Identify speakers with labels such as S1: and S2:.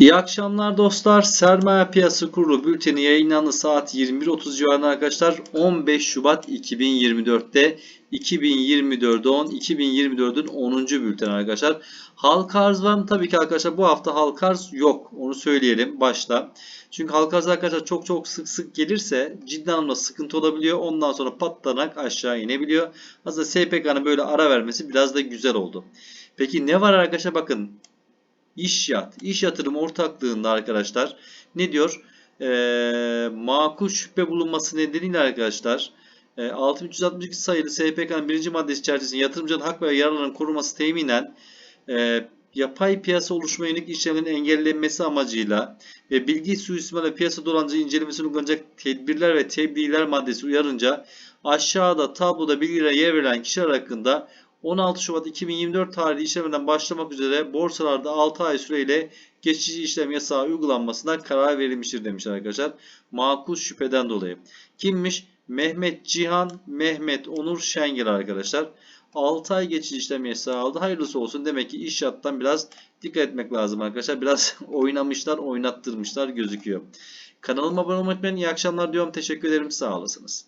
S1: İyi akşamlar dostlar. Sermaye Piyasası Kurulu bülteni yayınlandı saat 21.30 civarında arkadaşlar. 15 Şubat 2024'te 2024'de 10 2024'ün 10. bülten arkadaşlar. Halka arz var mı? Tabii ki arkadaşlar bu hafta halka arz yok. Onu söyleyelim başta. Çünkü halka arz arkadaşlar çok çok sık sık gelirse ciddi anlamda sıkıntı olabiliyor. Ondan sonra patlanarak aşağı inebiliyor. Aslında SPK'nın böyle ara vermesi biraz da güzel oldu. Peki ne var arkadaşlar bakın İş yat, iş yatırım ortaklığında arkadaşlar ne diyor? Ee, makul şüphe bulunması nedeniyle arkadaşlar e, 6362 sayılı SPK'nın birinci maddesi çerçevesinde yatırımcının hak ve yararlarının korunması teminen e, yapay piyasa oluşma yönelik işlemlerin engellenmesi amacıyla ve bilgi suistimal ve piyasa dolancı incelemesine uygulanacak tedbirler ve tebliğler maddesi uyarınca aşağıda tabloda bilgilere yer verilen kişiler hakkında 16 Şubat 2024 tarihli işlemden başlamak üzere borsalarda 6 ay süreyle geçici işlem yasağı uygulanmasına karar verilmiştir demişler arkadaşlar. Makul şüpheden dolayı. Kimmiş? Mehmet Cihan, Mehmet Onur Şengel arkadaşlar. 6 ay geçici işlem yasağı aldı. Hayırlısı olsun. Demek ki iş yattan biraz dikkat etmek lazım arkadaşlar. Biraz oynamışlar, oynattırmışlar gözüküyor. Kanalıma abone olmayı unutmayın. İyi akşamlar diyorum. Teşekkür ederim. Sağ olasınız.